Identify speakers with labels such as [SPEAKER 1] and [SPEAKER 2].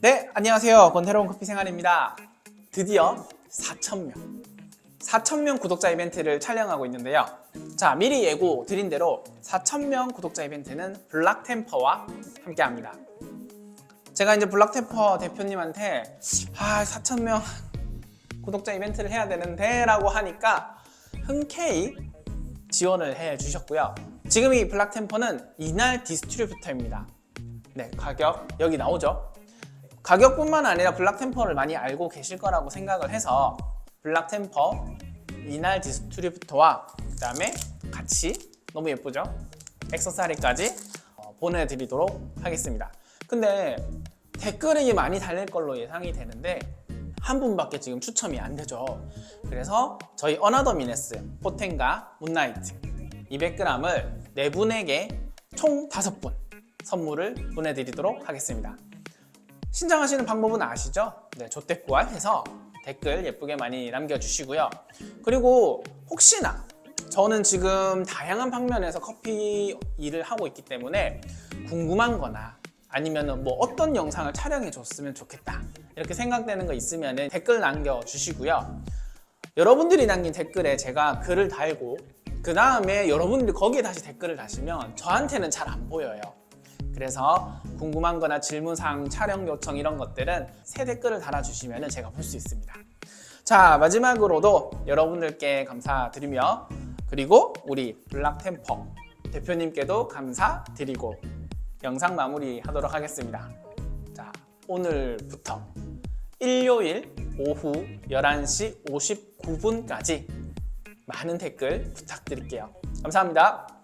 [SPEAKER 1] 네, 안녕하세요. 권태로운 커피 생활입니다. 드디어 4,000명. 4,000명 구독자 이벤트를 촬영하고 있는데요. 자, 미리 예고 드린 대로 4,000명 구독자 이벤트는 블락템퍼와 함께 합니다. 제가 이제 블락템퍼 대표님한테 아, 4,000명 구독자 이벤트를 해야 되는데 라고 하니까 흔쾌히 지원을 해 주셨고요. 지금 이 블락템퍼는 이날 디스트리뷰터입니다. 네, 가격 여기 나오죠. 가격뿐만 아니라 블락템퍼를 많이 알고 계실 거라고 생각을 해서 블락템퍼 이날 디스트리뷰터와 그 다음에 같이 너무 예쁘죠? 액세서리까지 어, 보내드리도록 하겠습니다. 근데 댓글이 많이 달릴 걸로 예상이 되는데 한 분밖에 지금 추첨이 안 되죠. 그래서 저희 어나더 미네스 포텐과 문나이트 200g을 네 분에게 총 다섯 분 선물을 보내드리도록 하겠습니다. 신청하시는 방법은 아시죠? 네, 조태꾸알 해서 댓글 예쁘게 많이 남겨주시고요. 그리고 혹시나 저는 지금 다양한 방면에서 커피 일을 하고 있기 때문에 궁금한 거나 아니면 뭐 어떤 영상을 촬영해 줬으면 좋겠다 이렇게 생각되는 거 있으면 댓글 남겨주시고요. 여러분들이 남긴 댓글에 제가 글을 달고 그 다음에 여러분들이 거기에 다시 댓글을 다시면 저한테는 잘 안 보여요. 그래서 궁금한 거나 질문사항, 촬영 요청 이런 것들은 새 댓글을 달아주시면 제가 볼 수 있습니다. 자, 마지막으로도 여러분들께 감사드리며 그리고 우리 블락템퍼 대표님께도 감사드리고 영상 마무리 하도록 하겠습니다. 자, 오늘부터 일요일 오후 11시 59분까지 많은 댓글 부탁드릴게요. 감사합니다.